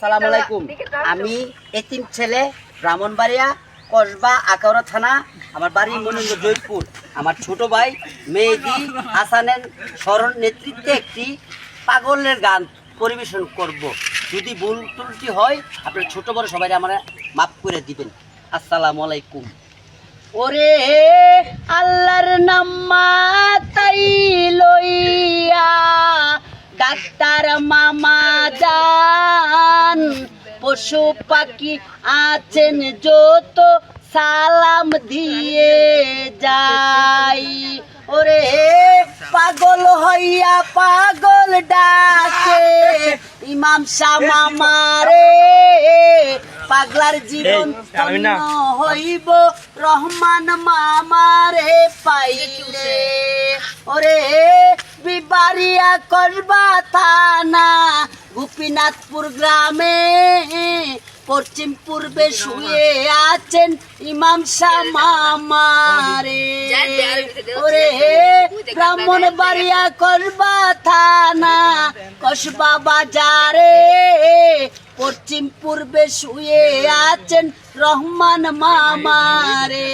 সালাম আলাইকুম আমি এতিম ছেলে ব্রাহ্মণবাড়িয়া কসবা আকাউরা থানা আমার বাড়ি মনিন্দ জয়পুর আমার ছোট ভাই মেহেদি হাসানের স্মরণ নেতৃত্বে একটি পাগলের গান পরিবেশন করব। যদি ভুল ত্রুটি হয় আপনার ছোট বড় সবাই আমার মাফ করে দিবেন। আসসালামু আলাইকুম ওরে আল্লাহর তাই লইয়া ডাক্তার মামা যান পশু পাখি আছেন যত সালাম দিয়ে যাই। ওরে পাগল হইয়া পাগল ডাকে ইমাম শাহ মামারে পাগলার জীবন হইব রহমান মামারে পাইলে। ওরে বিবারিয়া করবা থানা গোপীনাথপুর গ্রামে, পশ্চিম পূর্বে শুয়ে আছেন ইমাম শাহ মামারে ওরে ব্রাহ্মণ বাড়িয়া করবা থানা, কসবা বাজারে। পশ্চিম পূর্বে শুয়ে আছেন রহমান মামারে।